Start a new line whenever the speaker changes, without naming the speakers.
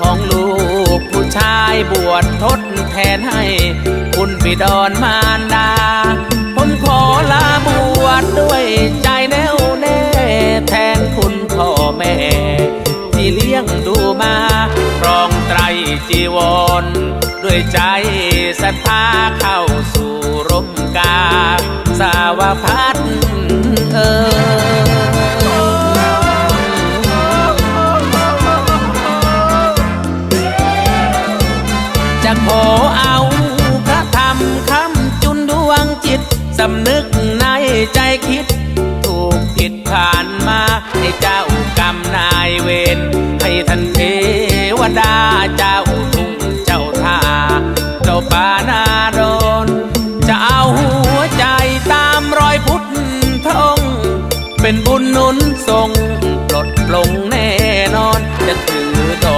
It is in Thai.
ของลูกผู้ชายบวชทดแทนให้ คุณบิดรมารดา ผมขอลาบวชด้วยใจแน่วแน่ แทนคุณพ่อแม่ ที่เลี้ยงดูมาครองไตรจีวร ด้วยใจศรัทธาเข้าสู่ จะขอเอาพระธรรมคำจุนดวงจิต สำนึกในใจคิด ถูกผิดผ่านมาให้เจ้ากรรมนายเวรให้ท่านเทวดาเจ้าทุ่งเจ้าท่าเจ้าป่านาโดน จะเอาหัวใจตามรอยพุทธพระองค์ เป็นบุญนุนทรงปลดปลง